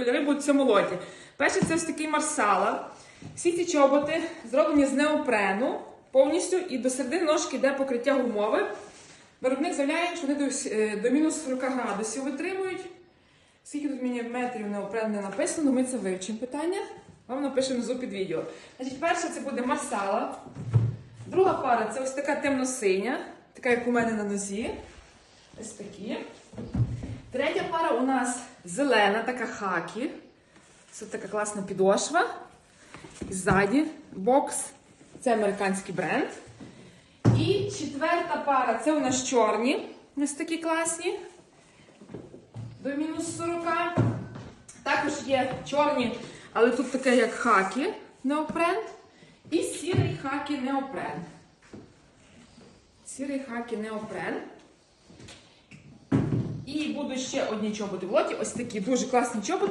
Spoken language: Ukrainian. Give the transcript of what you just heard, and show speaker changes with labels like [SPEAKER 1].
[SPEAKER 1] кольори будуть в цьому лоті. Перший це ось такий марсала. Всі ці чоботи зроблені з неопрену повністю, і до середини ножки йде покриття гумове. Виробник заявляє, що вони до, е, до мінус 40 градусів витримують. Скільки тут міліметрів неопрен не написано, ми це вивчимо питання. Вам напишемо внизу під відео. Значить, перша це буде марсала. Друга пара це ось така темно-синя, така як у мене на нозі. Ось такі. Третя пара у нас зелена, така хакі. Це така класна підошва. І ззаді бокс. Це американський бренд. І четверта пара це у нас чорні. Ось такі класні. До мінус 40. Також є чорні, але тут таке як хакі неопрен. І сірий хакі неопрен. Сірий хакі неопрен. І будуть ще одні чоботи в лоті. Ось такі дуже класні чоботи.